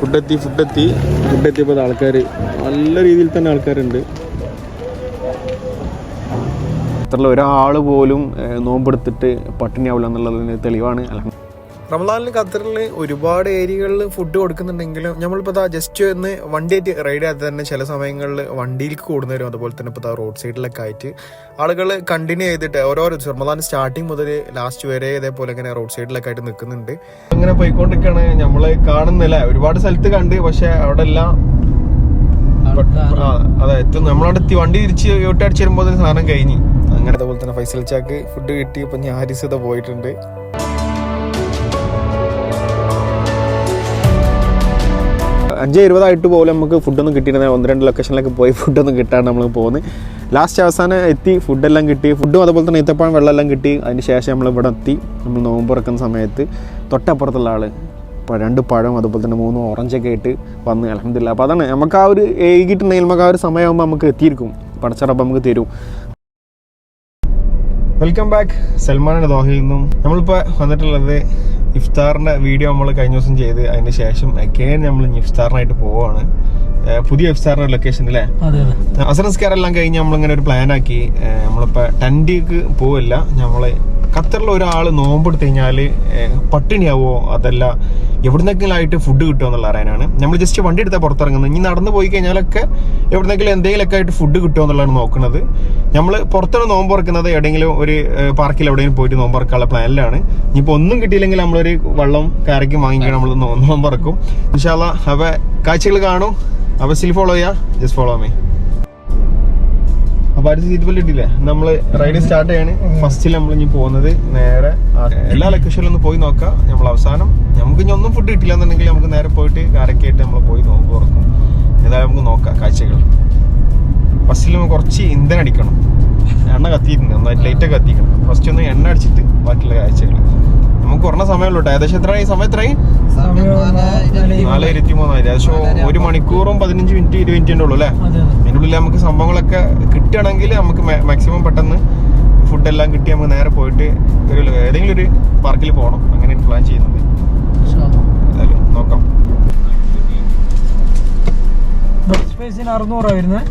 ഫുഡെത്തി ഫുഡെത്തി. ഫുഡെത്തിയപ്പോൾ ആൾക്കാർ നല്ല രീതിയിൽ തന്നെ ആൾക്കാരുണ്ട്. അത്രയുള്ള ഒരാൾ പോലും നോമ്പെടുത്തിട്ട് പട്ടിണിയാവില്ല എന്നുള്ളതിന് തെളിവാണ്. അല്ല റമദാനിൽ ഖത്തറിൽ ഒരുപാട് ഏരിയകളിൽ ഫുഡ് കൊടുക്കുന്നുണ്ടെങ്കിലും നമ്മളിപ്പോൾ ഇതാ ജസ്റ്റ് ഒന്ന് വണ്ടിയായിട്ട് റൈഡ് ചെയ്താൽ തന്നെ ചില സമയങ്ങളിൽ വണ്ടിയിലേക്ക് കൂടുന്നവരും അതുപോലെ തന്നെ ഇപ്പോൾ റോഡ് സൈഡിലൊക്കെ ആയിട്ട് ആളുകൾ കണ്ടിന്യൂ ചെയ്തിട്ട് ഓരോരോ റമദാൻ സ്റ്റാർട്ടിങ് മുതൽ ലാസ്റ്റ് വരെ ഇതേപോലെ ഇങ്ങനെ റോഡ് സൈഡിലൊക്കെ ആയിട്ട് നിൽക്കുന്നുണ്ട് അങ്ങനെ പോയിക്കൊണ്ടിരിക്കുകയാണ് നമ്മൾ കാണുന്നില്ല. ഒരുപാട് സ്ഥലത്ത് കണ്ട് പക്ഷേ അവിടെ എല്ലാം അതെ എത്തും നമ്മളവിടെ എത്തി. വണ്ടി തിരിച്ച് വീട്ടടിച്ച് വരുമ്പോൾ സാധനം കഴിഞ്ഞ്. അങ്ങനെ അതുപോലെ തന്നെ ഫൈസൽ ചാക്ക് ഫുഡ് കിട്ടി. ഇപ്പം ഞാൻ ഹാരിസ് പോയിട്ടുണ്ട്. അഞ്ച് ഇരുപതായിട്ട് പോലും നമുക്ക് ഫുഡൊന്നും കിട്ടിയിരുന്നില്ല. ഒന്ന് രണ്ട് ലൊക്കേഷനിലൊക്കെ പോയി ഫുഡൊന്നും കിട്ടാണ്ട് നമ്മൾ പോകുന്നത് ലാസ്റ്റ് അവസാനം എത്തി ഫുഡെല്ലാം കിട്ടി. ഫുഡും അതുപോലെ തന്നെ ഈത്തപ്പഴം വെള്ളമെല്ലാം കിട്ടി. അതിന് ശേഷം നമ്മൾ ഇവിടെ എത്തി. നമ്മൾ നോമ്പ് ഇറക്കുന്ന സമയത്ത് തൊട്ടപ്പുറത്തുള്ള ആൾ രണ്ട് പഴം അതുപോലെ തന്നെ മൂന്ന് ഓറഞ്ചൊക്കെ ആയിട്ട് വന്ന് അലഹമില്ല അപ്പോൾ അതാണ് നമുക്ക് ആ ഒരു ഏകിട്ടുണ്ടെങ്കിൽ നമുക്ക് ആ ഒരു സമയമാകുമ്പോൾ നമുക്ക് എത്തിയിരിക്കും. പടച്ചറപ്പം നമുക്ക് തരും. വെൽക്കം ബാക്ക് സൽമാനാണ് ദോഹയിൽ നിന്നും. നമ്മളിപ്പോൾ വന്നിട്ടുള്ളത് ഇഫ്താറിന്റെ വീഡിയോ നമ്മൾ കഴിഞ്ഞ ദിവസം ചെയ്ത്. അതിന് ശേഷം അഗൈൻ നമ്മൾ ഇഫ്താറിനായിട്ട് പോവാണ്. പുതിയ ഇഫ്താറിന്റെ ലൊക്കേഷൻ അല്ലേ? അസറസ്കാർ എല്ലാം കഴിഞ്ഞ് നമ്മളിങ്ങനെ ഒരു പ്ലാൻ ആക്കി. നമ്മളിപ്പോൾ ടെന്റിക്ക് പോവില്ല. നമ്മൾ ഖത്തറിൽ ഒരാൾ നോമ്പെടുത്ത് കഴിഞ്ഞാൽ പട്ടിണിയാവോ അതല്ല എവിടുന്നെങ്കിലും ആയിട്ട് ഫുഡ് കിട്ടുമോ എന്നുള്ള അറിയാനാണ്. നമ്മൾ ജസ്റ്റ് വണ്ടി എടുത്താൽ പുറത്തിറങ്ങുന്നത്. ഇനി നടന്നു പോയി കഴിഞ്ഞാലൊക്കെ എവിടുന്നെങ്കിലും എന്തെങ്കിലുമൊക്കെ ആയിട്ട് ഫുഡ് കിട്ടുമോ എന്നുള്ളതാണ് നോക്കുന്നത്. നമ്മൾ പുറത്താണ് നോമ്പ് ഇറക്കുന്നത് എവിടെയെങ്കിലും ഒരു പാർക്കിൽ എവിടെയെങ്കിലും പോയിട്ട് നോമ്പ് ഇറക്കാനുള്ള പ്ലാനിലാണ് ഇനിയിപ്പോൾ ഒന്നും കിട്ടിയില്ലെങ്കിൽ നമ്മളൊരു വെള്ളം കയറിക്കും വാങ്ങിക്കാൻ നമ്മൾ നോമ്പ് ഇറക്കും ഇൻഷാല്ല അവ കാഴ്ചകൾ കാണും. അവ സ്റ്റിൽ ഫോളോ ചെയ്യാം. ജസ്റ്റ് ഫോളോ മീ അപ്പൊ അടുത്ത സീറ്റ് ബെൽറ്റ് ഇട്ടില്ലേ? നമ്മൾ റൈഡ് സ്റ്റാർട്ട് ചെയ്യാണ്. ഫസ്റ്റിൽ നമ്മൾ ഇനി പോകുന്നത് നേരെ എല്ലാ ലൊക്കേഷനിലും ഒന്ന് പോയി നോക്കാം. നമ്മൾ അവസാനം നമുക്ക് ഇനി ഒന്നും ഫുഡ് കിട്ടില്ല എന്നുണ്ടെങ്കിൽ നമുക്ക് നേരെ പോയിട്ട് കാരക്കായിട്ട് നമ്മൾ പോയി നോക്കും ഉറക്കും ഏതായാലും നമുക്ക് നോക്കാം കാഴ്ചകൾ. ഫസ്റ്റിൽ നമുക്ക് കുറച്ച് ഇന്ധനം അടിക്കണം. എണ്ണ കത്തിയിട്ടുണ്ട്. നന്നായിട്ട് ലൈറ്റൊക്കെ കത്തിക്കണം. ഫസ്റ്റ് ഒന്ന് എണ്ണ അടിച്ചിട്ട് ബാക്കിയുള്ള കാഴ്ചകൾ. നമുക്ക് കുറഞ്ഞ സമയമുള്ളൂ കേട്ടോ ഏകദേശം എത്ര സമയം എത്രയായി? നാല് ഇരുപത്തി മൂന്നായി ഏകദേശം ഒരു മണിക്കൂറും പതിനഞ്ച് മിനിറ്റ് ഇരുപത് മിനിറ്റ് ഉള്ളൂ അല്ലേ? അതെ അതെ. അതിന്റെ ഉള്ളിൽ നമുക്ക് സംഭവങ്ങളൊക്കെ കിട്ടുകയാണെങ്കിൽ നമുക്ക് മാക്സിമം പെട്ടെന്ന് ഫുഡെല്ലാം കിട്ടി നമുക്ക് നേരെ പോയിട്ട് ഒരു ഏതെങ്കിലും ഒരു പാർക്കിൽ പോകണം. അങ്ങനെയാണ് പ്ലാൻ ചെയ്യുന്നത് നോക്കാം. ബസ് സ്പേസിന് അറുന്നൂറാ വരുന്നത്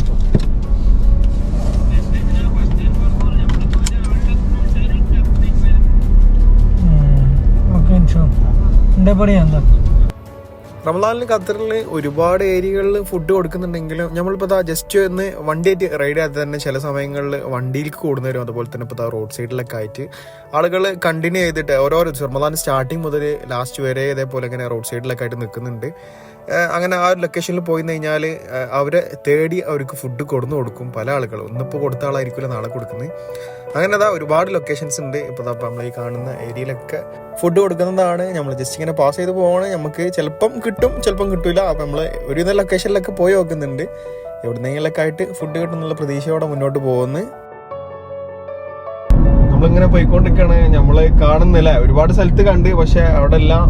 റമദാനിൽ ഖത്തറിൽ ഒരുപാട് ഏരിയകളിൽ ഫുഡ് കൊടുക്കുന്നുണ്ടെങ്കിലും നമ്മളിപ്പോൾ ഇതാ ജസ്റ്റ് ഒന്ന് വണ്ടിയായിട്ട് റൈഡ് ചെയ്താൽ തന്നെ ചില സമയങ്ങളിൽ വണ്ടിയിലേക്ക് കൂടുന്നവരും അതുപോലെ തന്നെ ഇപ്പോൾ റോഡ് സൈഡിലൊക്കെ ആയിട്ട് ആളുകൾ കണ്ടിന്യൂ ചെയ്തിട്ട് ഓരോ റമദാൻ സ്റ്റാർട്ടിങ് മുതൽ ലാസ്റ്റ് വരെ ഇതേപോലെ ഇങ്ങനെ റോഡ് സൈഡിലൊക്കെ ആയിട്ട് നിൽക്കുന്നുണ്ട് അങ്ങനെ ആ ഒരു ലൊക്കേഷനിൽ പോയി കഴിഞ്ഞാൽ അവരെ തേടി അവർക്ക് ഫുഡ് കൊടുന്നു കൊടുക്കും പല ആളുകൾ ഒന്നിപ്പോൾ കൊടുത്ത ആളായിരിക്കില്ല നാളെ കൊടുക്കുന്നത് അങ്ങനെ അതാ ഒരുപാട് ലൊക്കേഷൻസ് ഉണ്ട്. ഇപ്പോൾ നമ്മൾ ഈ കാണുന്ന ഏരിയയിലൊക്കെ ഫുഡ് കൊടുക്കുന്നതാണ്. നമ്മൾ ജസ്റ്റ് ഇങ്ങനെ പാസ് ചെയ്ത് പോവാണ്. നമുക്ക് ചിലപ്പം കിട്ടും ചിലപ്പം കിട്ടില്ല അപ്പം നമ്മൾ ഒരുവിധ ലൊക്കേഷനിലൊക്കെ പോയി നോക്കുന്നുണ്ട്. എവിടുന്നെങ്കിലൊക്കെ ആയിട്ട് ഫുഡ് കിട്ടും എന്നുള്ള പ്രതീക്ഷയോടെ മുന്നോട്ട് പോകുന്നു. നമ്മളിങ്ങനെ പോയിക്കൊണ്ടിരിക്കുകയാണ് നമ്മൾ കാണുന്നില്ല. ഒരുപാട് സ്ഥലത്ത് കണ്ട് പക്ഷെ അവിടെ എല്ലാം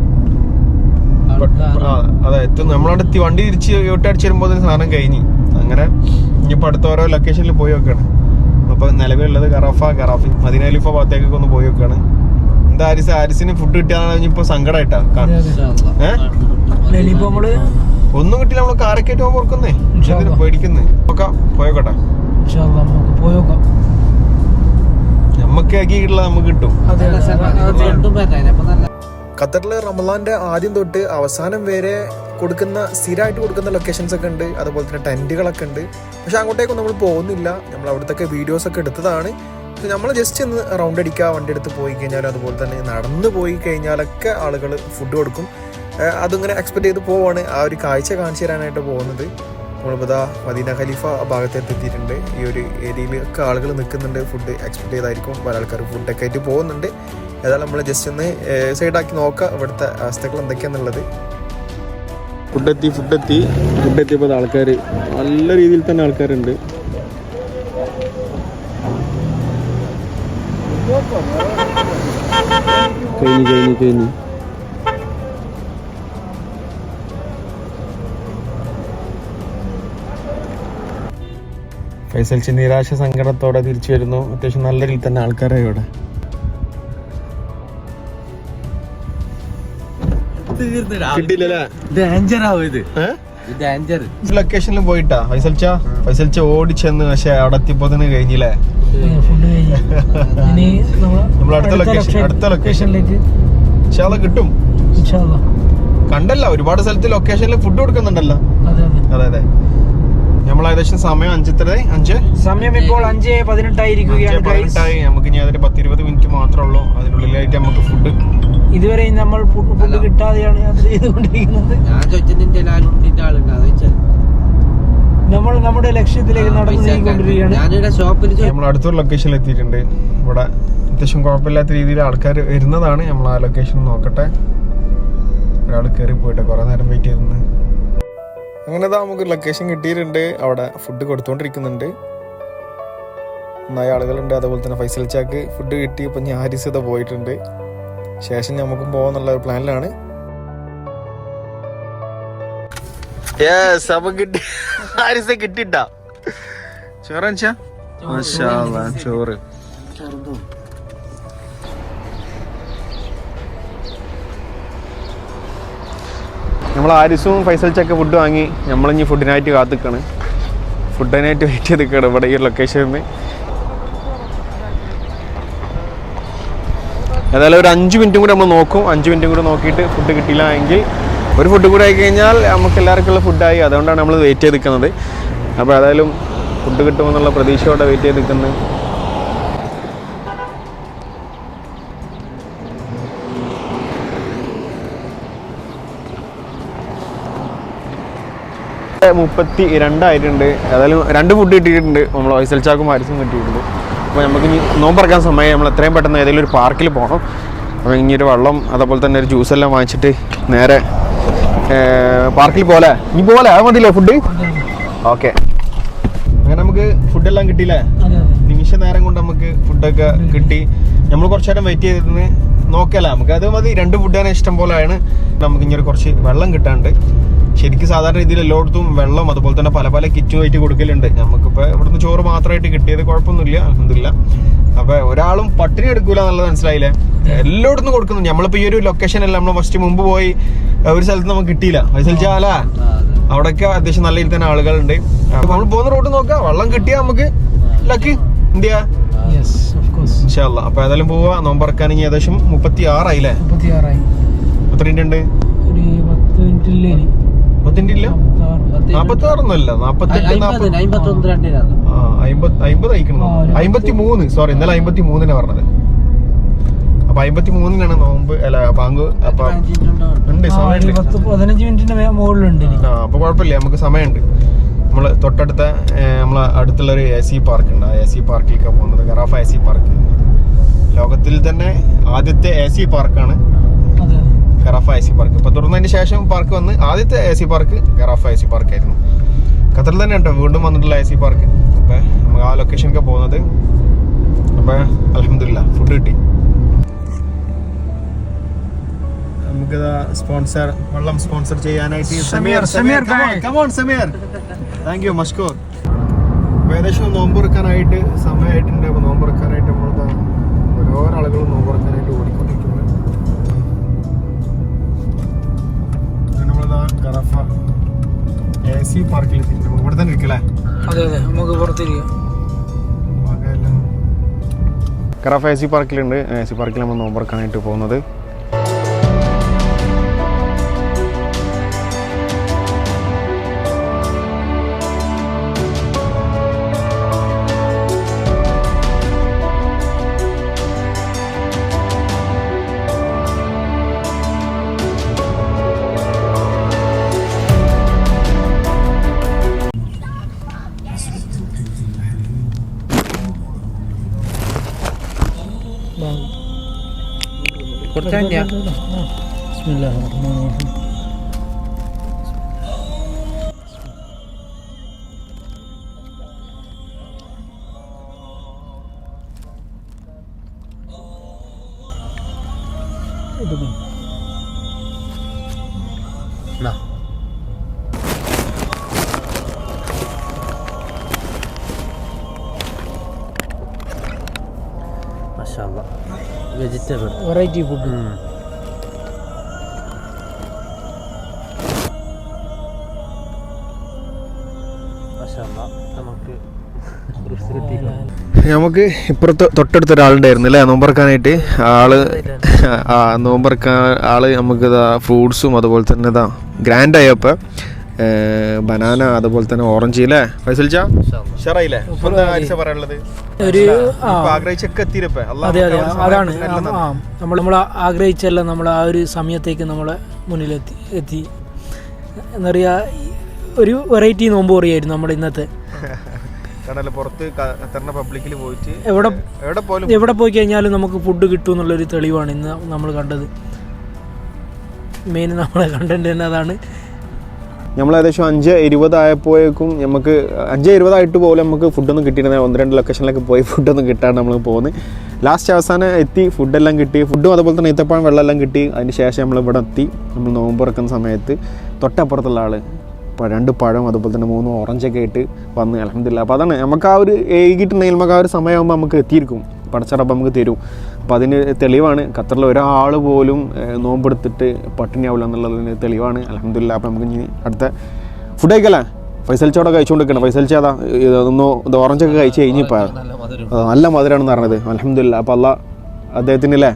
അതെ എത്തും. നമ്മളവിടെ എത്തി വണ്ടി തിരിച്ച് ഒട്ടടിച്ച് വരുമ്പോൾ സാധനം കഴിഞ്ഞ്. അങ്ങനെ ഇനിയിപ്പോൾ അടുത്ത ഓരോ ലൊക്കേഷനിൽ പോയി വെക്കാണ്. അപ്പോൾ നിലവിലുള്ളത് ഗറാഫ ഗറാഫി മദീനലിഫ ഭാഗത്തേക്കൊക്കെ ഒന്ന് പോയി വെക്കാണ്. എന്താ ആരിസ് ആരിസിന് ഫുഡ് കിട്ടിയാൽ ഇനിയിപ്പോ സങ്കടമായിട്ടാ ഒന്നും കിട്ടില്ല നമ്മൾ കാരക്കേറ്റ് പോകുമ്പോ ഓർക്കുന്നേ. പേടിക്കുന്നേ? നോക്കാം പോയോക്കട്ടെ ഇൻഷാ അല്ലാ നമുക്ക് ആക്കിയിട്ടുള്ള നമുക്ക് കിട്ടും. ഖത്തറിൽ റമലാന്റെ ആദ്യം തൊട്ട് അവസാനം വരെ കൊടുക്കുന്ന സ്ഥിരമായിട്ട് കൊടുക്കുന്ന ലൊക്കേഷൻസ് ഒക്കെ ഉണ്ട്. അതുപോലെ തന്നെ ടെന്റുകളൊക്കെ ഉണ്ട്. പക്ഷെ അങ്ങോട്ടേക്കൊന്നും നമ്മൾ പോകുന്നില്ല. നമ്മൾ അവിടുത്തെ വീഡിയോസ് ഒക്കെ എടുത്തതാണ്. നമ്മൾ ജസ്റ്റ് ഒന്ന് റൗണ്ട് അടിക്കുക വണ്ടി എടുത്ത് പോയി കഴിഞ്ഞാൽ അതുപോലെ തന്നെ നടന്നു പോയി കഴിഞ്ഞാലൊക്കെ ആളുകൾ ഫുഡ് കൊടുക്കും. അതിങ്ങനെ എക്സ്പെക്ട് ചെയ്ത് പോവാണ്. ആ ഒരു കാഴ്ച കാണിച്ചു തരാനായിട്ട് പോകുന്നത്. നമ്മളിപ്പോൾ ഇതാ മദീന ഖലീഫ ഭാഗത്തേക്ക് എത്തിയിട്ടുണ്ട്. ഈ ഒരു ഏരിയയിലൊക്കെ ആളുകൾ നിൽക്കുന്നുണ്ട്. ഫുഡ് എക്സ്പെക്ട് ചെയ്തായിരിക്കും. പല ആൾക്കാർ ഫുഡൊക്കെ ആയിട്ട് പോകുന്നുണ്ട്. ഏതായാലും നമ്മൾ ജസ്റ്റ് ഒന്ന് സൈഡാക്കി നോക്കാം ഇവിടുത്തെ അവസ്ഥകൾ എന്തൊക്കെയാന്നുള്ളത്. ഫുഡെത്തി ഫുഡെത്തി. ഫുഡെത്തിയപ്പോൾ ആൾക്കാർ നല്ല രീതിയിൽ തന്നെ ആൾക്കാരുണ്ട്. കഴിഞ്ഞു കഴിഞ്ഞു കഴിഞ്ഞു. ഫൈസൽച്ച് നിരാശ സങ്കടത്തോടെ തിരിച്ചു വരുന്നു. അത്യാവശ്യം നല്ല രീതിയിൽ തന്നെ ആൾക്കാരായി ഇവിടെ. ലൊക്കേഷനിൽ പോയിട്ടാ. ഫൈസൽച്ച? ഫൈസൽച്ച ഓടിച്ചെന്ന് പക്ഷെ അവിടെ എത്തിയപ്പോ തന്നെ കഴിഞ്ഞില്ലേ നമ്മൾ അടുത്ത ലൊക്കേഷൻ അടുത്ത ലൊക്കേഷനിലേക്ക് അത് കിട്ടും. കണ്ടല്ല ഒരുപാട് സ്ഥലത്ത് ലൊക്കേഷനിൽ ഫുഡ് കൊടുക്കുന്നുണ്ടല്ലോ. അതെ അതെ. നമ്മൾ ഏകദേശം സമയം അഞ്ചത്ര അഞ്ച്? സമയം ഇപ്പോൾ അഞ്ച് പതിനെട്ടായിരിക്കുകയാണ് അഞ്ച് പതിനെട്ടായി. നമുക്ക് ഇനി അതിന് പത്തിരുപത് മിനിറ്റ് മാത്രമേ ഉള്ളൂ. അതിനുള്ളിലായിട്ട് നമുക്ക് ഫുഡ് ഇതുവരെ നമ്മൾ ഫുഡ് കിട്ടാതെയാണ് യാത്ര ചെയ്തുകൊണ്ടിരിക്കുന്നത്. നമ്മൾ നമ്മുടെ ലക്ഷ്യത്തിലേക്ക് നടന്നു നീങ്ങിക്കൊണ്ടിരിക്കുകയാണ്. ഞാനിവിടെ ഷോപ്പിൽ നമ്മൾ അടുത്തൊരു ലൊക്കേഷനിൽ എത്തിയിട്ടുണ്ട്. ഇവിടെ അത്യാവശ്യം കുഴപ്പമില്ലാത്ത രീതിയിൽ ആൾക്കാർ വരുന്നതാണ്. നമ്മൾ ആ ലൊക്കേഷൻ നോക്കട്ടെ. ഒരാൾ കയറി പോയിട്ട് കുറേ നേരം വെയിറ്റ് ചെയ്തെന്ന് അങ്ങനെ നമുക്ക് ലൊക്കേഷൻ കിട്ടിയിട്ടുണ്ട്. അവിടെ ഫുഡ് കൊടുത്തുകൊണ്ടിരിക്കുന്നുണ്ട് നന്നായി ആളുകളുണ്ട്. അതുപോലെ തന്നെ ഫൈസൽ ചാക്ക്. ഫുഡ് കിട്ടി. ഇപ്പം ഞാൻ ഹാരിസ് പോയിട്ടുണ്ട്. ശേഷം നമുക്കും പോകാന്നുള്ള ഒരു പ്ലാനിലാണ്. കിട്ടിട്ടാ? ചോറ് ചോറ്. നമ്മൾ ആരിസും ഫൈസൽ ചക്ക ഫുഡ് വാങ്ങി നമ്മളിഞ്ഞി ഫുഡിനായിട്ട് കാത്തിക്കാണ്. ഫുഡിനായിട്ട് വെയിറ്റ് ചെയ്ത് നിൽക്കണം ഇവിടെ ഈ ലൊക്കേഷനിൽ ഏതായാലും ഒരു അഞ്ച് മിനിറ്റും കൂടി നമ്മൾ നോക്കും. അഞ്ച് മിനിറ്റും കൂടി നോക്കിയിട്ട് ഫുഡ് കിട്ടിയില്ല എങ്കിൽ ഒരു ഫുഡ് കൂടി ആയി കഴിഞ്ഞാൽ നമുക്ക് എല്ലാവർക്കും ഉള്ള ഫുഡായി അതുകൊണ്ടാണ് നമ്മൾ വെയിറ്റ് ചെയ്ത് നിൽക്കുന്നത്. അപ്പോൾ ഏതായാലും ഫുഡ് കിട്ടുമെന്നുള്ള പ്രതീക്ഷയോടെ വെയിറ്റ് ചെയ്ത് നിൽക്കുന്നത് മുപ്പത്തി രണ്ടായിട്ടുണ്ട് ഏതായാലും രണ്ട് ഫുഡ് കിട്ടിയിട്ടുണ്ട്. നമ്മൾ വൈസൽ ചാക്കും ഹാരിസും കിട്ടിയിട്ടുണ്ട്. അപ്പോൾ നമുക്ക് ഇനി നോമ്പറക്കാൻ സമയം നമ്മൾ എത്രയും പെട്ടെന്ന് ഏതെങ്കിലും ഒരു പാർക്കിൽ പോകണം അപ്പോൾ ഇനി ഒരു വെള്ളം അതേപോലെ തന്നെ ഒരു ജ്യൂസ് എല്ലാം വാങ്ങിച്ചിട്ട് നേരെ പാർക്കിൽ പോലെ ഇനി പോലെ അത് മതിയല്ലോ ഫുഡ് ഓക്കെ അങ്ങനെ നമുക്ക് ഫുഡെല്ലാം കിട്ടിയില്ലേ? നിമിഷ നേരം കൊണ്ട് നമുക്ക് ഫുഡൊക്കെ കിട്ടി. നമ്മൾ കുറച്ചു നേരം വെയിറ്റ് ചെയ്തിരുന്ന് നോക്കല നമുക്ക് അത് മതി. രണ്ട് ഫുഡാണ് ഇഷ്ടം പോലെയാണ് നമുക്ക് ഇങ്ങനെ കുറച്ച് വെള്ളം കിട്ടാണ്ട് ശരിക്കും സാധാരണ രീതിയിൽ എല്ലായിടത്തും വെള്ളം അതുപോലെ തന്നെ പല പല കിറ്റുമായിട്ട് കൊടുക്കലുണ്ട്. നമുക്കിപ്പോൾ ഇവിടുന്ന് ചോറ് മാത്രമായിട്ട് കിട്ടിയത് കുഴപ്പമൊന്നുമില്ല എന്തില്ല അപ്പൊ ഒരാളും പട്ടിണി എടുക്കൂല എന്നുള്ളത് മനസ്സിലായില്ലേ? എല്ലായിടത്തും കൊടുക്കുന്നു. നമ്മളിപ്പോ ഈ ഒരു ലൊക്കേഷൻ അല്ല നമ്മൾ ഫസ്റ്റ് മുമ്പ് പോയി ഒരു സ്ഥലത്ത് നമുക്ക് കിട്ടിയില്ല. വൈസൽച്ചാല അവിടെയൊക്കെ അത്യാവശ്യം നല്ല രീതിയിൽ തന്നെ ആളുകളുണ്ട്. അപ്പൊ നമ്മൾ പോകുന്ന റോഡ് നോക്കാം. വെള്ളം കിട്ടിയാൽ നമുക്ക് ലക്കി ഇൻഷാല്ല അപ്പൊ ഏതായാലും പോവാ. നോമ്പറക്കാൻ ഇനി ഏകദേശം മുപ്പത്തി ആറായില്ലേ മുപ്പത്തി ആറായി എത്ര ഉണ്ട്? ഒരു അമ്പത്തി മൂന്ന് സോറി ഇന്നലെ അമ്പത്തി മൂന്നിനാ പറഞ്ഞത്. അപ്പൊ അമ്പത്തി മൂന്നിനാണ് നോമ്പ് അല്ല ബാങ്ക് അപ്പൊ ഉണ്ട് സമയമുണ്ട്. പതിനഞ്ച് മിനിറ്റിന്റെ മുകളിലുണ്ട് ആ അപ്പൊ കുഴപ്പമില്ല നമുക്ക് സമയമുണ്ട്. നമ്മൾ തൊട്ടടുത്ത നമ്മളെ അടുത്തുള്ള ഒരു എ സി പാർക്ക് ഉണ്ട്. ആ എ സി പാർക്കിലേക്കാണ് പോകുന്നത്. Gharrafa A C park. ലോകത്തിൽ തന്നെ ആദ്യത്തെ എ സി പാർക്കാണ്. ഗറാഫ എ സി പാർക്ക് ഇപ്പം തുറന്നതിന് ശേഷം പാർക്ക് വന്ന് ആദ്യത്തെ A C park Gharrafa A C park ആയിരുന്നു. ഖത്തറിൽ തന്നെ ഉണ്ടോ വീണ്ടും വന്നിട്ടുള്ള എ സി പാർക്ക് അപ്പോൾ നമുക്ക് ആ ലൊക്കേഷനൊക്കെ പോകുന്നത്. അപ്പോൾ അലഹമില്ല ഫുഡ് കിട്ടി. നമുക്ക് സ്പോൺസർ വെള്ളം സ്പോൺസർ ചെയ്യാനായിട്ട് Sameer, Sameer, come on Sameer thank you Mashkoor. അപ്പൊ ഏകദേശം നോമ്പുറക്കാനായിട്ട് സമയമായിട്ടുണ്ട്. നോമ്പ് നോമ്പുറക്കാനായിട്ട് നമ്മളിതാ ഓരോ ആളുകളും നോമ്പുറക്കാനായിട്ട് ഓടിക്കൊണ്ടിരിക്കുന്നത് അങ്ങനെ സി പാർക്കിൽ എത്തിയിട്ടുണ്ട് ഇവിടെ തന്നെ ഇരിക്കല്ലേ? അതെ അതെ. നമുക്ക് പുറത്തിരിക്കാം. കറാഫ് എ സി പാർക്കിലുണ്ട്. എ സി പാർക്കിൽ നമ്മൾ നോമ്പറക്കാനായിട്ട് പോകുന്നത്. الدنيا بسم الله الرحمن الرحيم Thank you. ഇഷ്ടപ്പെടും വെറൈറ്റി ഫുഡ് നമുക്ക് ഇപ്പുറത്ത് തൊട്ടടുത്ത ഒരാളുണ്ടായിരുന്നു അല്ലേ? നോമ്പറക്കാനായിട്ട്. ആൾ നോമ്പറക്കാൻ ആൾ നമുക്ക് ഫ്രൂട്ട്സും അതുപോലെ തന്നെ ഇതാ ഗ്രാൻഡായപ്പോൾ ബനാന അതുപോലെ തന്നെ ഓറഞ്ച് അല്ലേ ഫൈസൽ ചാ ഷറായില്ലേ പറയാനുള്ളത്? ഒരു ആഗ്രഹിച്ചൊക്കെ എത്തിയിരപ്പേ അതെ അതെ. അതാണ്. നമ്മൾ നമ്മൾ ആഗ്രഹിച്ചല്ല നമ്മൾ ആ ഒരു സമയത്തേക്ക് നമ്മളെ മുന്നിലെത്തി എത്തി. എന്താ പറയുക ഒരു വെറൈറ്റി നോമ്പ് പറയായിരുന്നു നമ്മൾ ഇന്നത്തെ. കടല പുറത്ത് ഖത്തറിന്റെ പബ്ലിക്കിൽ പോയിട്ട് എവിടെ എവിടെ പോലും എവിടെ പോയി കഴിഞ്ഞാലും നമുക്ക് ഫുഡ് കിട്ടും എന്നുള്ളൊരു തെളിവാണ് ഇന്ന് നമ്മൾ കണ്ടത്. മെയിൻ നമ്മളെ കണ്ടന്റ് തന്നെ അതാണ്. നമ്മൾ ഏകദേശം അഞ്ച് ഇരുപതായപ്പോഴേക്കും നമുക്ക് അഞ്ച് ഇരുപതായിട്ട് പോലും നമുക്ക് ഫുഡൊന്നും കിട്ടിയിരുന്നില്ല. ഒന്ന് രണ്ട് ലൊക്കേഷനിലൊക്കെ പോയി ഫുഡൊന്നും കിട്ടാണ്ട് നമ്മൾ പോകുന്നത് ലാസ്റ്റ് അവസാനം എത്തി ഫുഡെല്ലാം കിട്ടി. ഫുഡും അതുപോലെ തന്നെ ഈത്തപ്പഴം വെള്ളമെല്ലാം കിട്ടി. അതിന് ശേഷം നമ്മൾ ഇവിടെ എത്തി. നമ്മൾ നോമ്പ് ഇറക്കുന്ന സമയത്ത് തൊട്ടപ്പുറത്തുള്ള ആൾ രണ്ട് പഴം അതുപോലെ തന്നെ മൂന്ന് ഓറഞ്ചൊക്കെ ആയിട്ട് വന്ന്. അലഹമില്ല അപ്പോൾ അതാണ് നമുക്ക് ആ ഒരു ഏകിട്ടുണ്ടെങ്കിൽ നമുക്ക് ആ ഒരു സമയമാകുമ്പോൾ നമുക്ക് എത്തിയിരിക്കും. പടച്ചറപ്പം നമുക്ക് തരും. അപ്പോൾ അതിന് തെളിവാണ്. ഖത്തറിൽ ഒരാൾ പോലും നോമ്പെടുത്തിട്ട് പട്ടിണിയാവില്ല എന്നുള്ളതിന് തെളിവാണ്. അലഹമില്ല അപ്പം നമുക്ക് ഇനി അടുത്ത ഫുഡ് കഴിക്കല്ലേ? ഫൈസൽ ചോടെ കഴിച്ചുകൊണ്ടിരിക്കണം. ഫൈസൽ ചേതാ ഇതൊന്ന് ഇത് ഓറഞ്ചൊക്കെ കഴിച്ച് കഴിഞ്ഞിപ്പോൾ നല്ല മധുരമാണെന്ന് പറഞ്ഞത്. അലഹമില്ല അപ്പോൾ അല്ല അദ്ദേഹത്തിന് അല്ലേ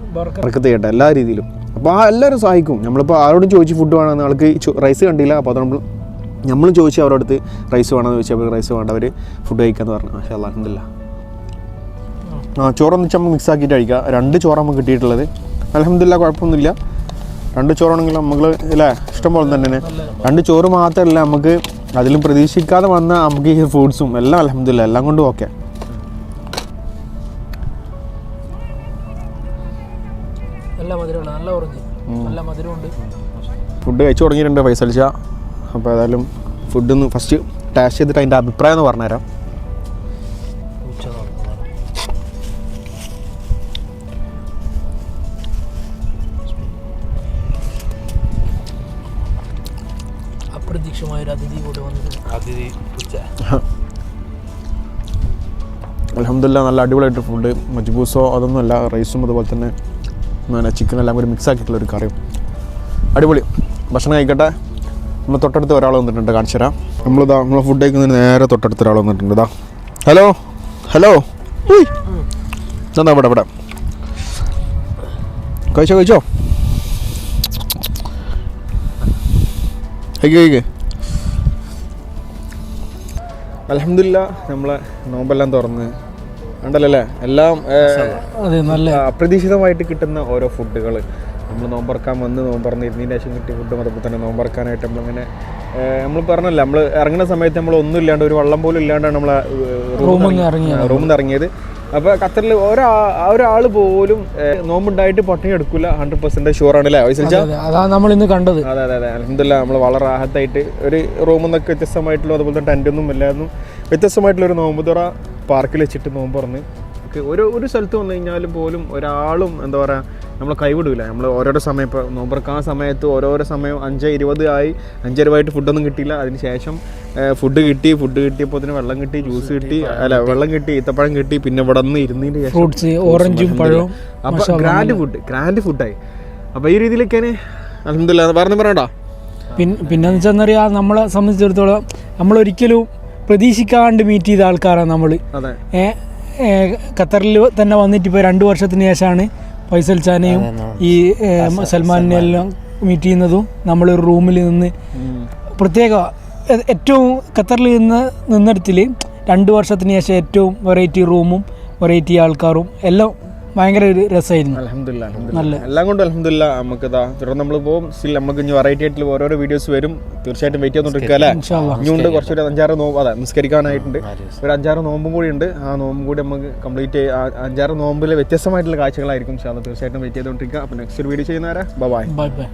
ഇറക്കത്ത് ചെയ്യട്ടെ എല്ലാ രീതിയിലും. അപ്പോൾ ആ എല്ലാവരും സഹായിക്കും. നമ്മളിപ്പോൾ ആരോടും ചോദിച്ച് ഫുഡ് വേണമെന്ന് ആൾക്ക് റൈസ് കണ്ടില്ല. അപ്പോൾ അത് നമ്മൾ നമ്മളും ചോദിച്ചു അവരുടെ അടുത്ത് റൈസ് വേണമെന്ന് ചോദിച്ചാൽ അവർ റൈസ് വേണ്ട അവർ ഫുഡ് കഴിക്കാമെന്ന് പറഞ്ഞു പക്ഷേ അലഹമില്ല ആ ചോറൊന്ന് വെച്ചാൽ നമുക്ക് മിക്സ് ആക്കിയിട്ട് കഴിക്കാം. രണ്ട് ചോറ് നമുക്ക് കിട്ടിയിട്ടുള്ളത്. അലഹമില്ല കുഴപ്പമൊന്നുമില്ല. രണ്ട് ചോറാണെങ്കിൽ നമ്മൾ അല്ലേ? ഇഷ്ടം പോലെ തന്നെ രണ്ട് ചോറ് മാത്രമല്ല നമുക്ക് അതിലും പ്രതീക്ഷിക്കാതെ വന്ന നമുക്ക് ഈ ഫുഡ്സും എല്ലാം അലഹമില്ല എല്ലാം കൊണ്ടും ഓക്കെ ഫുഡ് കഴിച്ചു തുടങ്ങിയിട്ടുണ്ട് പൈസ അപ്പോൾ ഏതായാലും ഫുഡ് ഒന്ന് ഫസ്റ്റ് ടേസ്റ്റ് ചെയ്തിട്ട് അതിന്റെ അഭിപ്രായം ഒന്ന് പറഞ്ഞുതരാം. അലഹമില്ല നല്ല അടിപൊളിയായിട്ട് ഫുഡ് മജ്ബൂസോ അതൊന്നുമല്ല റൈസും അതുപോലെ തന്നെ പിന്നെ ചിക്കൻ എല്ലാം കൂടി മിക്സ് ആക്കിയിട്ടുള്ള ഒരു കറിയും. അടിപൊളി. ഭക്ഷണം കഴിക്കട്ടെ. നമ്മൾ തൊട്ടടുത്ത് ഒരാൾ വന്നിട്ടുണ്ട് കാണിച്ചു തരാം. നമ്മളിതാ നമ്മൾ ഫുഡ് കഴിക്കുന്നതിന് നേരെ തൊട്ടടുത്ത് ഒരാൾ വന്നിട്ടുണ്ട് ഇതാ. ഹലോ? ഹലോ. ഇതെന്താ ഇവിടെ ഇവിടെ. കഴിച്ചോ കഴിച്ചോ? കഴിക്കോ കഴിക്ക്. അലഹമില്ല നമ്മളെ നോമ്പെല്ലാം തുറന്ന്. ഉണ്ടല്ലേ എല്ലാം അതെ നല്ല അപ്രതീക്ഷിതമായിട്ട് കിട്ടുന്ന ഓരോ ഫുഡുകൾ നമ്മൾ നോമ്പറക്കാൻ വന്ന് നോമ്പറന്ന് ഇരുന്നതിന് ശേഷം കിട്ടിയ ഫുഡ് അതുപോലെ തന്നെ നോമ്പറക്കാനായിട്ട് നമ്മളിങ്ങനെ നമ്മൾ പറഞ്ഞല്ല നമ്മൾ ഇറങ്ങുന്ന സമയത്ത് നമ്മൾ ഒന്നും ഇല്ലാണ്ട് ഒരു വള്ളം പോലും ഇല്ലാണ്ടാണ് നമ്മളെ റൂമിൽ നിന്ന് ഇറങ്ങിയത്. അപ്പോൾ ഖത്തറിൽ ഒരാ ഒരാൾ പോലും നോമ്പുണ്ടായിട്ട് പട്ടിണി എടുക്കില്ല ഹൺഡ്രഡ് പെർസെന്റ് ആണ് അല്ലേ വൈസൽച്ച അതെ അതാ. നമ്മൾ ഇന്ന് കണ്ടത്. അതെ അതെ അതെ. അലഹമില്ല നമ്മൾ വളരെ ആഹത്തായിട്ട് ഒരു റൂമിൽ നിന്നൊക്കെ വ്യത്യസ്തമായിട്ടുള്ള അതുപോലെ തന്നെ ടെന്റൊന്നും ഇല്ലായിരുന്നു. വ്യത്യസ്തമായിട്ടുള്ള ഒരു നോമ്പ് തുറ പാർക്കിൽ വെച്ചിട്ട് നോമ്പ് തുറന്ന് ഒക്കെ ഒരു ഒരു സ്ഥലത്ത് വന്നു കഴിഞ്ഞാൽ പോലും ഒരാളും എന്താ പറയുക നമ്മൾ കൈവിടില്ല നമ്മൾ ഓരോരോ സമയം ഇപ്പോൾ നോമ്പറക്കാൻ സമയത്ത് ഓരോരോ സമയം അഞ്ച് ഇരുപത് ആയി അഞ്ചരവായിട്ട് ഫുഡൊന്നും കിട്ടിയില്ല. അതിന് ശേഷം ഫുഡ് കിട്ടി ഫുഡ് കിട്ടിയപ്പോൾ തന്നെ വെള്ളം കിട്ടി ജ്യൂസ് കിട്ടി അല്ല വെള്ളം കിട്ടി. ഈത്തപ്പഴം കിട്ടി പിന്നെ ഇവിടെ നിന്ന് ഇരുന്നതിന് ശേഷം ഫ്രൂട്ട്സ് ഓറഞ്ചും പഴവും അപ്പോൾ ഗ്രാൻഡ് ഫുഡ് ഗ്രാൻഡ് ഫുഡായി അപ്പോൾ ഈ രീതിയിലൊക്കെയാണ് അലഹമില്ല പറഞ്ഞു പറയണ്ട. പിന്നെ പിന്നെന്ന് വെച്ചാൽ നമ്മളെ സംബന്ധിച്ചിടത്തോളം നമ്മളൊരിക്കലും പ്രതീക്ഷിക്കാണ്ട് മീറ്റ് ചെയ്ത ആൾക്കാരാണ് നമ്മൾ ഖത്തറിൽ തന്നെ വന്നിട്ട് ഇപ്പോൾ രണ്ട് വർഷത്തിന് ശേഷമാണ് ഫൈസൽ ചാനയും ഈ സൽമാനെ എല്ലാം മീറ്റ് ചെയ്യുന്നതും നമ്മളൊരു റൂമിൽ നിന്ന് പ്രത്യേക ഏറ്റവും ഖത്തറിൽ നിന്ന് നിന്നിടത്തിൽ രണ്ട് വർഷത്തിന് ശേഷം ഏറ്റവും വെറൈറ്റി റൂമും വെറൈറ്റി ആൾക്കാരും എല്ലാം ഭയങ്കര ഒരു രസമായിരുന്നു. അലഹമില്ല നല്ല. എല്ലാം കൊണ്ടും അലഹമില്ല നമുക്ക് ഇതാ തുടർന്ന് നമ്മൾ പോകും സ്റ്റിൽ നമുക്ക് ഇനി വെറൈറ്റി ആയിട്ടുള്ള ഓരോരോ വീഡിയോസ് വരും. തീർച്ചയായിട്ടും വെയിറ്റ് ഇൻഷാല്ലാ. ഇനിയുണ്ട് കുറച്ചൊരു അഞ്ചാറ് നോമ്പ് അതെ നിസ്കരിക്കാനായിട്ടുണ്ട്. ഒരു അഞ്ചാറ് നോമ്പും കൂടി ഉണ്ട്. ആ നോമ്പും കൂടി നമുക്ക് കംപ്ലീറ്റ് അഞ്ചാറ് നോമ്പിലെ വ്യത്യസ്തമായിട്ടുള്ള കാഴ്ചകളായിരിക്കും. തീർച്ചയായിട്ടും വെയിറ്റ് ചെയ്തോണ്ടിരിക്കുക. അപ്പൊ നെക്സ്റ്റ് ഒരു വീഡിയോ ചെയ്യുന്നവരെ ബൈ ബൈ ബൈ